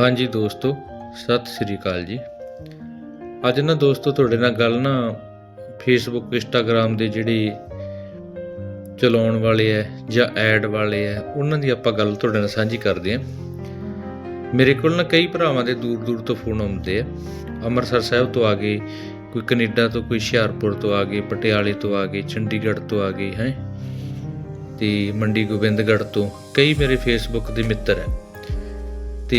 ਹਾਂਜੀ ਦੋਸਤੋ, ਸਤਿ ਸ੍ਰੀ ਅਕਾਲ ਜੀ। ਅੱਜ ਨਾ ਦੋਸਤੋ ਤੁਹਾਡੇ ਨਾਲ ਗੱਲ ਨਾ ਫੇਸਬੁੱਕ ਇੰਸਟਾਗ੍ਰam ਦੇ ਜਿਹੜੇ ਚਲਾਉਣ ਵਾਲੇ ਐ ਜਾਂ ਐਡ ਵਾਲੇ ਐ, ਉਹਨਾਂ ਦੀ ਆਪਾਂ ਗੱਲ ਤੁਹਾਡੇ ਨਾਲ ਸਾਂਝੀ ਕਰਦੇ ਆਂ। ਮੇਰੇ ਕੋਲ ਨਾ ਕਈ ਭਰਾਵਾਂ ਦੇ ਦੂਰ ਦੂਰ ਤੋਂ ਫੋਨ ਆਉਂਦੇ ਆ ਅੰਮ੍ਰਿਤਸਰ ਸਾਹਿਬ ਤੋਂ ਆ ਗਏ, ਕੋਈ ਕੈਨੇਡਾ ਤੋਂ, ਕੋਈ ਹੁਸ਼ਿਆਰਪੁਰ ਤੋਂ ਆ ਗਏ, ਪਟਿਆਲੇ ਤੋਂ ਆ ਗਏ, ਚੰਡੀਗੜ੍ਹ ਤੋਂ ਆ ਗਏ, ਹੈ। ਤੇ ਮੰਡੀ ਗੋਬਿੰਦਗੜ੍ਹ ਤੋਂ ਕਈ ਮੇਰੇ ਫੇਸਬੁੱਕ ਦੇ ਮਿੱਤਰ ਹੈ ਤੇ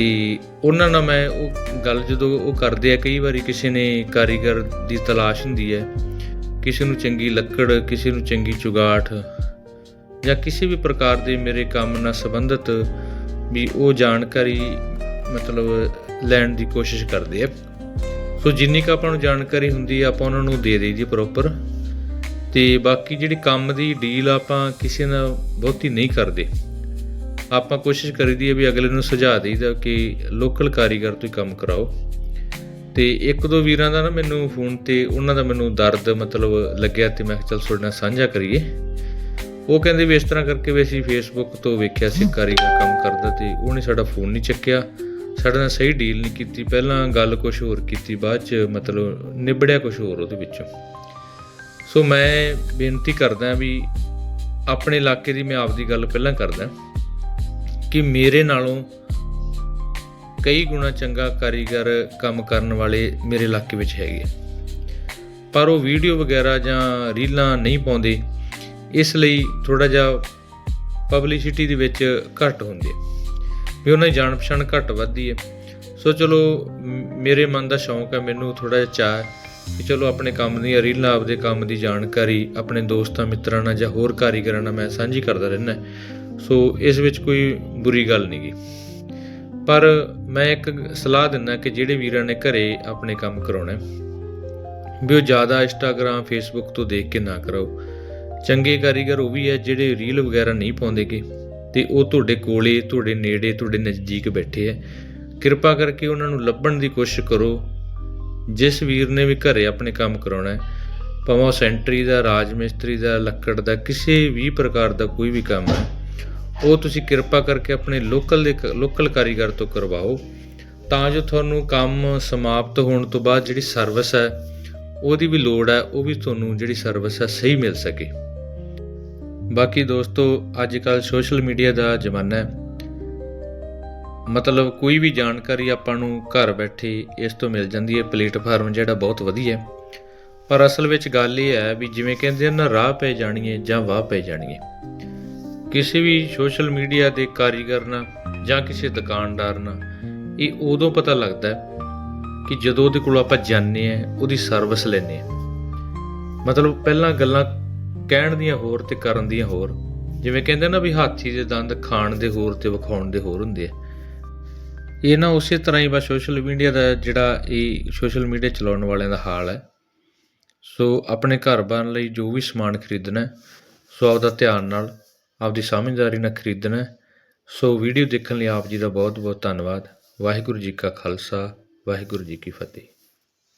ਉਹਨਾਂ ਨਾਲ ਮੈਂ ਉਹ ਗੱਲ ਜਦੋਂ ਉਹ ਕਰਦੇ ਆ, ਕਈ ਵਾਰੀ ਕਿਸੇ ਨੇ ਕਾਰੀਗਰ ਦੀ ਤਲਾਸ਼ ਹੁੰਦੀ ਹੈ, ਕਿਸੇ ਨੂੰ ਚੰਗੀ ਲੱਕੜ, ਕਿਸੇ ਨੂੰ ਚੰਗੀ ਚੁਗਾਠ ਜਾਂ ਕਿਸੇ ਵੀ ਪ੍ਰਕਾਰ ਦੇ ਮੇਰੇ ਕੰਮ ਨਾਲ ਸੰਬੰਧਿਤ ਵੀ ਉਹ ਜਾਣਕਾਰੀ ਮਤਲਬ ਲੈਣ ਦੀ ਕੋਸ਼ਿਸ਼ ਕਰਦੇ ਆ। ਸੋ ਜਿੰਨੀ ਕੁ ਆਪਾਂ ਨੂੰ ਜਾਣਕਾਰੀ ਹੁੰਦੀ ਆ, ਆਪਾਂ ਉਹਨਾਂ ਨੂੰ ਦੇ ਦੇਈਦੀ ਪ੍ਰੋਪਰ ਤੇ ਬਾਕੀ ਜਿਹੜੀ ਕੰਮ ਦੀ ਡੀਲ ਆਪਾਂ ਕਿਸੇ ਨਾਲ ਬਹੁਤੀ ਨਹੀਂ ਕਰਦੇ। ਆਪਾਂ ਕੋਸ਼ਿਸ਼ ਕਰੀਦੀ ਹੈ ਵੀ ਅਗਲੇ ਨੂੰ ਸੁਝਾਅ ਦੇਈਦਾ ਕਿ ਲੋਕਲ ਕਾਰੀਗਰ ਤੋਂ ਹੀ ਕੰਮ ਕਰਾਓ। ਤੇ ਇੱਕ ਦੋ ਵੀਰਾਂ ਦਾ ਨਾ ਮੈਨੂੰ ਫੋਨ ਤੇ ਉਹਨਾਂ ਦਾ ਮੈਨੂੰ ਦਰਦ ਮਤਲਬ ਲੱਗਿਆ ਤੇ ਮੈਂ ਕਿਹਾ ਚੱਲ ਤੁਹਾਡੇ ਨਾਲ ਸਾਂਝਾ ਕਰੀਏ। ਉਹ ਕਹਿੰਦੇ ਵੀ ਇਸ ਤਰ੍ਹਾਂ ਕਰਕੇ ਵੀ ਅਸੀਂ ਫੇਸਬੁੱਕ ਤੋਂ ਵੇਖਿਆ ਸੀ ਕਾਰੀਗਰ ਕੰਮ ਕਰਦਾ ਤੇ ਉਹਨੇ ਸਾਡਾ ਫੋਨ ਨਹੀਂ ਚੱਕਿਆ। ਸਾਡੇ ਨਾਲ ਸਹੀ ਡੀਲ ਨਹੀਂ ਕੀਤੀ। ਪਹਿਲਾਂ ਗੱਲ ਕੁਝ ਹੋਰ ਕੀਤੀ, ਬਾਅਦ ਚ ਮਤਲਬ ਨਿਬੜਿਆ ਕੁਝ ਹੋਰ ਉਹਦੇ ਵਿੱਚੋਂ। ਸੋ ਮੈਂ ਬੇਨਤੀ ਕਰਦਾ ਵੀ ਆਪਣੇ ਇਲਾਕੇ ਦੀ ਮੈਂ ਆਪਦੀ ਗੱਲ ਪਹਿਲਾਂ ਕਰਦਾ। ਕਿ ਮੇਰੇ ਨਾਲੋਂ ਕਈ ਗੁਣਾ ਚੰਗਾ ਕਾਰੀਗਰ ਕੰਮ ਕਰਨ ਵਾਲੇ ਮੇਰੇ ਇਲਾਕੇ ਵਿੱਚ ਹੈਗੇ ਆ। ਪਰ ਉਹ ਵੀਡੀਓ ਵਗੈਰਾ ਜਾਂ ਰੀਲਾਂ ਨਹੀਂ ਪਾਉਂਦੇ, ਇਸ ਲਈ ਥੋੜਾ ਜਿਹਾ ਪਬਲਿਸਿਟੀ ਦੇ ਵਿੱਚ ਘੱਟ ਹੁੰਦੇ ਵੀ ਉਹਨਾਂ ਦੀ ਜਾਣ ਪਛਾਣ ਘੱਟ ਵੱਧਦੀ ਹੈ ਸੋ ਚਲੋ ਮੇਰੇ ਮਨ ਦਾ ਸ਼ੌਂਕ ਹੈ ਮੈਨੂੰ ਥੋੜਾ ਜਿਹਾ ਚਾਹ ਹੈ ਕਿ ਚਲੋ ਆਪਣੇ ਕੰਮ ਦੀਆਂ ਰੀਲਾਂ, ਆਪਦੇ ਕੰਮ ਦੀ ਜਾਣਕਾਰੀ, ਆਪਣੇ ਦੋਸਤਾਂ, ਮਿੱਤਰਾਂ ਨਾਲ ਜਾਂ ਹੋਰ ਕਾਰੀਗਰਾਂ ਨਾਲ ਮੈਂ ਸਾਂਝੀ ਕਰਦਾ ਰਹਿੰਦਾ। ਸੋ ਇਸ ਵਿੱਚ ਕੋਈ ਬੁਰੀ ਗੱਲ ਨਹੀਂ ਨਹੀਂਗੀ ਪਰ ਮੈਂ ਇੱਕ ਸਲਾਹ ਦਿੰਦਾ ਕਿ ਜਿਹੜੇ ਵੀਰਾਂ ਨੇ ਘਰੇ ਆਪਣੇ ਕੰਮ ਕਰਾਉਣਾ ਵੀ ਉਹ ਜ਼ਿਆਦਾ ਇੰਸਟਾਗ੍ਰam ਫੇਸਬੁੱਕ ਤੋਂ ਦੇਖ ਕੇ ਨਾ ਕਰਾਓ। ਚੰਗੇ ਕਾਰੀਗਰ ਉਹ ਵੀ ਹੈ ਜਿਹੜੇ ਰੀਲ ਵਗੈਰਾ ਨਹੀਂ ਪਾਉਂਦੇਗੇ ਤੇ ਉਹ ਤੁਹਾਡੇ ਕੋਲੇ, ਤੁਹਾਡੇ ਨੇੜੇ, ਤੁਹਾਡੇ ਨਜ਼ਦੀਕ ਬੈਠੇ ਹੈ। ਕਿਰਪਾ ਕਰਕੇ ਉਹਨਾਂ ਨੂੰ ਲੱਭਣ ਦੀ ਕੋਸ਼ਿਸ਼ ਕਰੋ। ਜਿਸ ਵੀਰ ਨੇ ਵੀ ਘਰੇ ਆਪਣੇ ਕੰਮ ਕਰਾਉਣਾ ਹੈ, ਭਾਵੇਂ ਉਹ ਸੈਂਟਰੀ ਦਾ, ਰਾਜ ਮਿਸਤਰੀ ਦਾ, ਲੱਕੜ ਦਾ, ਕਿਸੇ ਵੀ ਪ੍ਰਕਾਰ ਦਾ ਕੋਈ ਵੀ ਕੰਮ ਹੈ ਉਹ ਤੁਸੀਂ ਕਿਰਪਾ ਕਰਕੇ ਆਪਣੇ ਲੋਕਲ ਦੇ ਲੋਕਲ ਕਾਰੀਗਰ ਤੋਂ ਕਰਵਾਓ। ਤਾਂ ਜੋ ਤੁਹਾਨੂੰ ਕੰਮ ਸਮਾਪਤ ਹੋਣ ਤੋਂ ਬਾਅਦ ਜਿਹੜੀ ਸਰਵਿਸ ਹੈ, ਉਹਦੀ ਵੀ ਲੋੜ ਹੈ, ਉਹ ਵੀ ਤੁਹਾਨੂੰ ਜਿਹੜੀ ਸਰਵਿਸ ਹੈ ਸਹੀ ਮਿਲ ਸਕੇ। ਬਾਕੀ ਦੋਸਤੋ ਅੱਜ ਕੱਲ ਸੋਸ਼ਲ ਮੀਡੀਆ ਦਾ ਜ਼ਮਾਨਾ ਹੈ। ਮਤਲਬ ਕੋਈ ਵੀ ਜਾਣਕਾਰੀ ਆਪਾਂ ਨੂੰ ਘਰ ਬੈਠੇ ਇਸ ਤੋਂ ਮਿਲ ਜਾਂਦੀ ਹੈ। ਪਲੇਟਫਾਰਮ ਜਿਹੜਾ ਬਹੁਤ ਵਧੀਆ ਹੈ। ਪਰ ਅਸਲ ਵਿੱਚ ਗੱਲ ਇਹ ਹੈ ਵੀ ਜਿਵੇਂ ਕਹਿੰਦੇ ਆ ਨਾ, ਰਾਹ ਪੈ ਜਾਣੀ ਹੈ ਜਾਂ ਵਾਹ ਪੈ ਜਾਣੀ ਹੈ। ਕਿਸੇ ਵੀ ਸੋਸ਼ਲ ਮੀਡੀਆ ਦੇ ਕਾਰੀਗਰ ਨਾਲ ਜਾਂ ਕਿਸੇ ਦੁਕਾਨਦਾਰ ਨਾਲ, ਇਹ ਉਦੋਂ ਪਤਾ ਲੱਗਦਾ ਕਿ ਜਦੋਂ ਉਹਦੇ ਕੋਲ ਆਪਾਂ ਜਾਂਦੇ ਆ ਉਹਦੀ ਸਰਵਿਸ ਲੈਂਦੇ ਆ ਮਤਲਬ ਪਹਿਲਾਂ ਗੱਲਾਂ ਕਹਿਣ ਦੀਆਂ ਹੋਰ ਤੇ ਕਰਨ ਦੀਆਂ ਹੋਰ, ਜਿਵੇਂ ਕਹਿੰਦੇ ਨਾ ਵੀ ਹਾਥੀ ਦੇ ਦੰਦ ਖਾਣ ਦੇ ਹੋਰ ਤੇ ਵਿਖਾਉਣ ਦੇ ਹੋਰ ਹੁੰਦੇ ਆ। ਇਹ ਨਾ ਉਸੇ ਤਰ੍ਹਾਂ ਹੀ ਬਸ ਸੋਸ਼ਲ ਮੀਡੀਆ ਦਾ ਜਿਹੜਾ ਇਹ ਸੋਸ਼ਲ ਮੀਡੀਆ ਚਲਾਉਣ ਵਾਲਿਆਂ ਦਾ ਹਾਲ ਹੈ। ਸੋ ਆਪਣੇ ਘਰ ਬਣ ਲਈ ਜੋ ਵੀ ਸਮਾਨ ਖਰੀਦਣਾ ਸੋ ਆਪਦਾ ਧਿਆਨ ਨਾਲ ਆਪਦੀ ਸਮਝਦਾਰੀ ਨਾਲ ਖਰੀਦਣਾ ਸੋ ਵੀਡੀਓ ਦੇਖਣ ਲਈ ਆਪ ਜੀ ਦਾ ਬਹੁਤ ਬਹੁਤ ਧੰਨਵਾਦ। ਵਾਹਿਗੁਰੂ ਜੀ ਕਾ ਖਾਲਸਾ, ਵਾਹਿਗੁਰੂ ਜੀ ਕੀ ਫਤਿਹ।